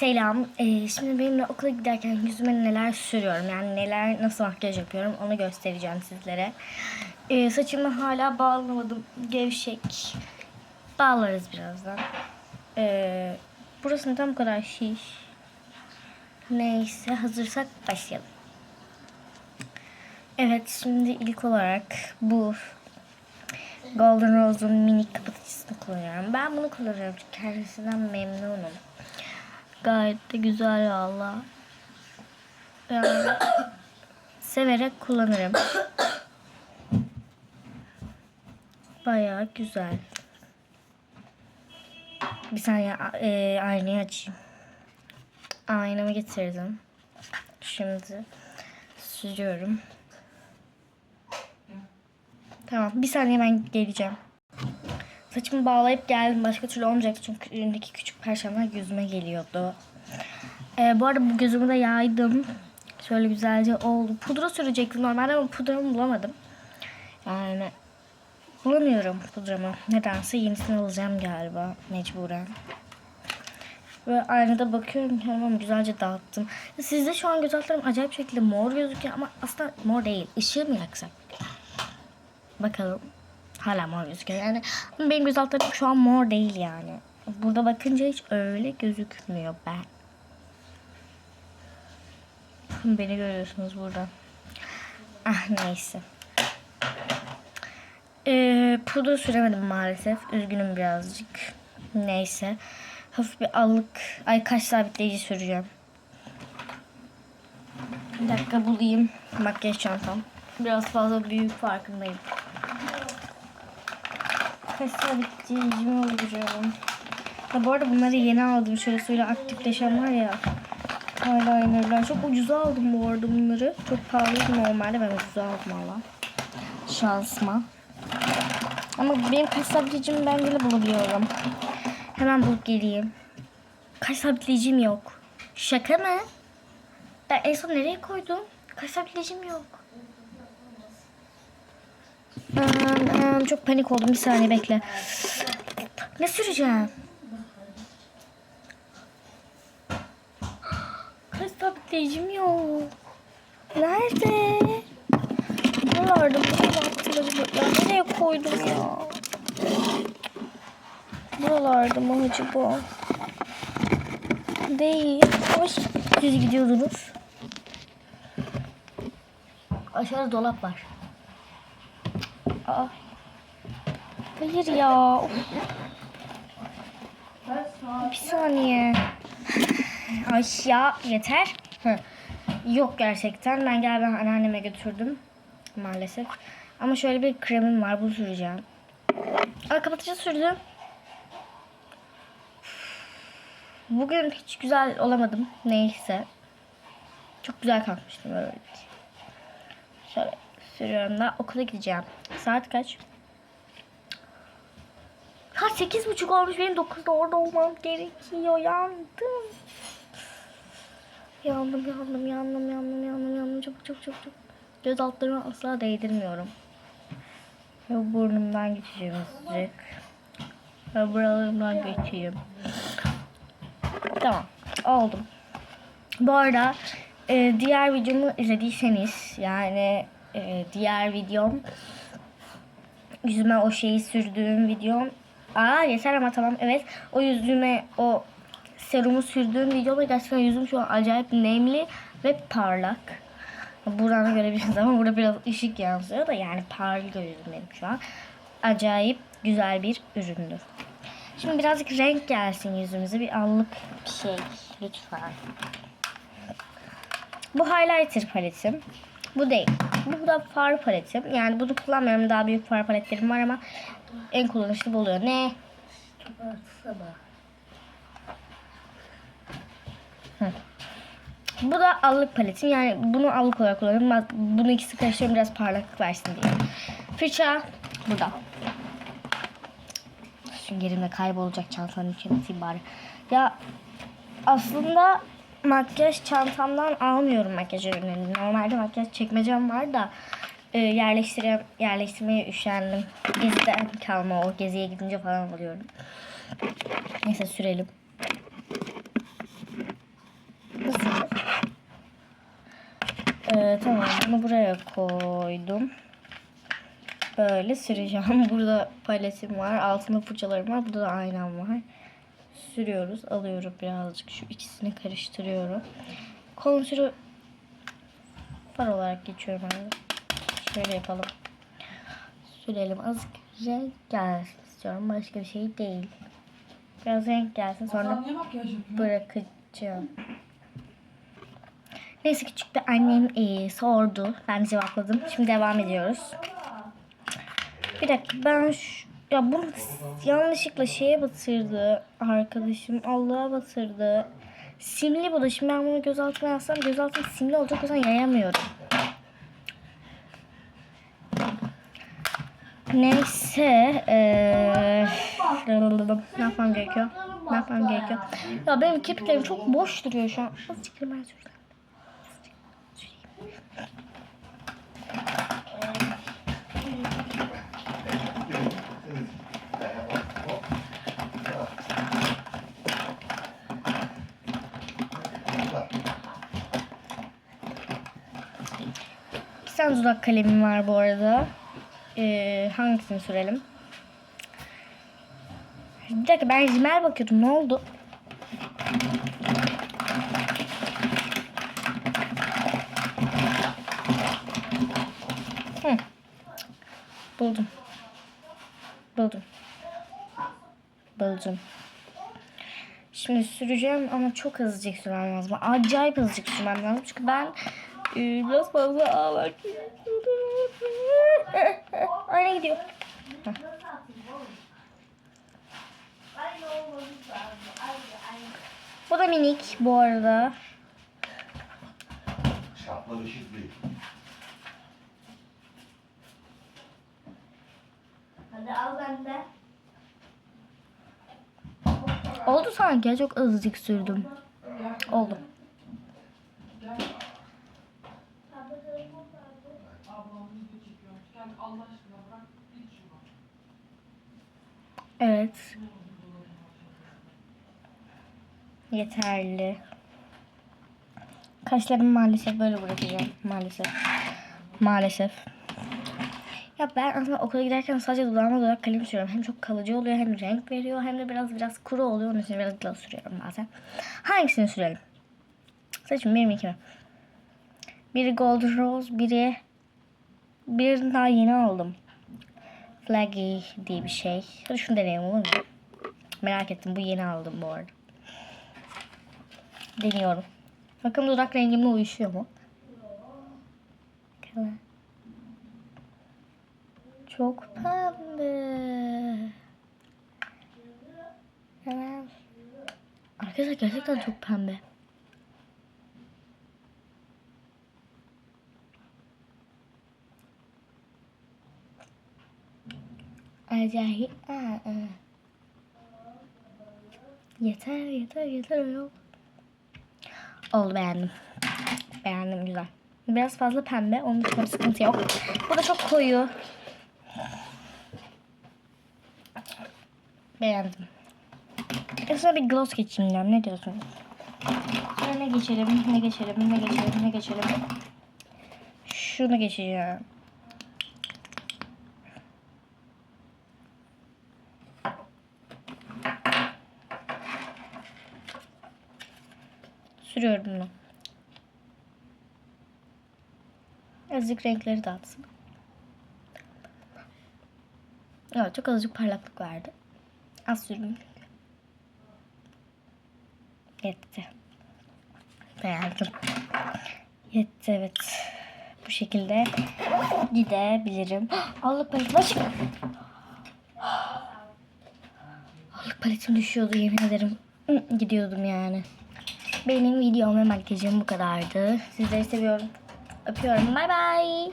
Selam. Ee, şimdi benimle okula giderken yüzüme neler sürüyorum. Yani neler, nasıl makyaj yapıyorum onu göstereceğim sizlere. Ee, saçımı hala bağlamadım. Gevşek. Bağlarız birazdan. Ee, burası neden bu kadar şiş? Neyse hazırsak başlayalım. Evet şimdi ilk olarak bu Golden Rose'un minik kapatıcısını kullanıyorum. Ben bunu kullanıyorum çünkü kendisinden memnunum. Gayet de güzel valla. Yani severek kullanırım. Bayağı güzel. Bir saniye e, aynayı açayım. Aynamı getirdim. Şimdi sürüyorum. Tamam bir saniye ben geleceğim. Saçımı bağlayıp geldim. Başka türlü olmayacaktı çünkü önündeki küçük perşembeler yüzüme geliyordu. Ee, bu arada bu gözümü de yaydım. Şöyle güzelce oldu. Pudra sürecektim normalde ama pudramı bulamadım. Yani bulamıyorum pudramı. Nedense yenisini alacağım galiba mecburen. Ve aynada bakıyorum kendime güzelce dağıttım. Sizde şu an göz altlarım acayip şekilde mor gözüküyor ama aslında mor değil. Işığı mı yaksak? Bakalım. Hala mor gözüküyor. Yani benim göz altlarım şu an mor değil yani. Burada bakınca hiç öyle gözükmüyor ben. Beni görüyorsunuz burada. Ah neyse. Ee, pudra süremedim maalesef. Üzgünüm birazcık. Neyse. Hafif bir allık. Ay kaş sabitleyici süreceğim. Bir dakika bulayım. Makyaj çantam. Biraz fazla büyük farkındayım. Kaş sabitleyicimi olacağım. Ha, bu arada bunları yeni aldım. Şöyle suyla aktifleşen var ya. Eyelinerler. Çok ucuza aldım bu arada bunları. Çok pahalıydı normalde. Ben ucuza aldım valla. Şansıma. Ama benim sabitleyicimi ben bile bulabiliyorum. Hemen bulup geleyim. Sabitleyicim yok. Şaka mı? Ben en son nereye koydum? Sabitleyicim yok. Am, çok panik oldum. Bir saniye bekle. Ne süreceğim? Kaş sabitleyicim yok. Nerede? Buralarda. Ya nereye koydum ya? Buralarda mı acaba? Değil. Hoş. Siz gidiyordunuz. Aşağıda dolap var. Aa. Hayır ya. Of. Bir saniye. Ay ya yeter. Yok gerçekten. Ben galiba anneanneme götürdüm. Maalesef. Ama şöyle bir kremim var. Bu süreceğim. Aa, kapatıcı sürdüm. Bugün hiç güzel olamadım. Neyse. Çok güzel kalkmıştım öyle. Şöyle sürüyorum da okula gideceğim. Saat kaç? Saat sekiz buçuk olmuş. Benim dokuzda orada olmam gerekiyor. Yandım. Yandım, yandım, yandım, yandım, yandım, yandım. Çok, çok, çok, çok. Göz altlarımı asla değdirmiyorum. Ve burnumdan geçeceğim azıcık. Ve buralarımdan geçeyim. Tamam. Oldum. Bu arada e, diğer videomu izlediyseniz yani e, diğer videom yüzüme o şeyi sürdüğüm videom Aa yeter ama tamam evet o yüzüme o serumu sürdüğüm videoda gerçekten yüzüm şu an acayip nemli ve parlak. Buradan görebilirsiniz ama burada biraz ışık yansıyor da yani parlıyor yüzüm benim şu an. Acayip güzel bir üründü. Şimdi birazcık renk gelsin yüzümüze. Bir allık bir şey lütfen. Bu highlighter paletim. Bu değil. Bu da far paletim. Yani bunu kullanmıyorum. Daha büyük far paletlerim var ama en kullanışlı oluyor. Ne? Bu da allık paletim. Yani bunu allık olarak kullanıyorum. Bunu ikisi karıştırıyorum biraz parlaklık versin diye. Fırça burada. Süngerimle kaybolacak çantanın içine atayım bari. Ya aslında makyaj çantamdan almıyorum makyaj ürünlerini. Normalde makyaj çekmecem var da e, yerleştire, yerleştirmeye üşendim. Geziden kalma o geziye gidince falan alıyorum. Neyse sürelim. Ee, tamam bunu buraya koydum. Böyle süreceğim. Burada paletim var. Altında fırçalarım var. Burada da aynam var. Sürüyoruz. Alıyorum birazcık. Şu ikisini karıştırıyorum. Kontürü far olarak geçiyorum abi. Şöyle yapalım. Sürelim. Azıcık renk gelsin istiyorum. Başka bir şey değil. Biraz renk gelsin. Sonra bırakacağım. Neyse küçük bir annem eee, sordu. Ben cevapladım. Şimdi devam ediyoruz. Bir dakika ben şu, ya bunu yanlışlıkla şeye batırdı arkadaşım. Allah'a batırdı. Simli bu da. Şimdi ben bunu gözaltına yazsam gözaltım simli olacak. O yüzden yayamıyorum. Neyse. eee, ne yapmam gerekiyor? Ne yapmam gerekiyor? Ya benim kirpiklerim çok boş duruyor şu an. Azıcık rimel sürsem. Tane dudak kalemim var bu arada. Ee, hangisini sürelim? Bir dakika ben rimel bakıyordum. Ne oldu? Hı. Buldum. Buldum. Buldum. Şimdi süreceğim ama çok hızlıca sürmem lazım. Acayip hızlıca sürmem lazım. Çünkü ben biraz fazla ağlar. Ayna gidiyor. Heh. Bu da minik bu arada. Şartlar eşit değil. Hadi al bende. Oldu sanki ya, çok azıcık sürdüm. Oldu. Allah aşkına bırak git şunu. Evet. Yeterli. Kaşlarımı maalesef böyle bırakacağım. Maalesef. Maalesef. Ya ben aslında okula giderken sadece dudağıma dudak kalem sürüyorum. Hem çok kalıcı oluyor hem renk veriyor hem de biraz biraz kuru oluyor. Onun için biraz gloss sürüyorum bazen. Hangisini sürelim? Saçım benim iki mi? Biri Gold Rose, biri birini daha yeni aldım. Flaggy diye bir şey. Hadi şunu deneyelim olur mu? Merak ettim. Bu yeni aldım bu arada. Deniyorum. Bakın dudak rengimle uyuşuyor mu? Çok pembe. Arkadaşlar gerçekten çok pembe. Acayip. Aa, aa. Yeter yeter yeter öyle oldu. Beğendim. Beğendim güzel. Biraz fazla pembe. Onun bir sıkıntı yok. Bu da çok koyu. Beğendim. E sonra bir gloss geçeyim diyorum. Ne diyorsun? Sonra ne geçelim, ne geçelim, ne geçelim, ne geçelim. Şunu geçeceğim. Sürüyorum bunu. Azıcık renkleri dağıtsın. Evet çok azıcık parlaklık verdi. Az sürün. Yetti. Beğendim. Yetti evet. Bu şekilde gidebilirim. Allık paletim açık. Allık paletim düşüyordu yemin ederim. Gidiyordum yani. Benim videom ve makyajım bu kadardı. Sizleri seviyorum. Öpüyorum. Bay bay.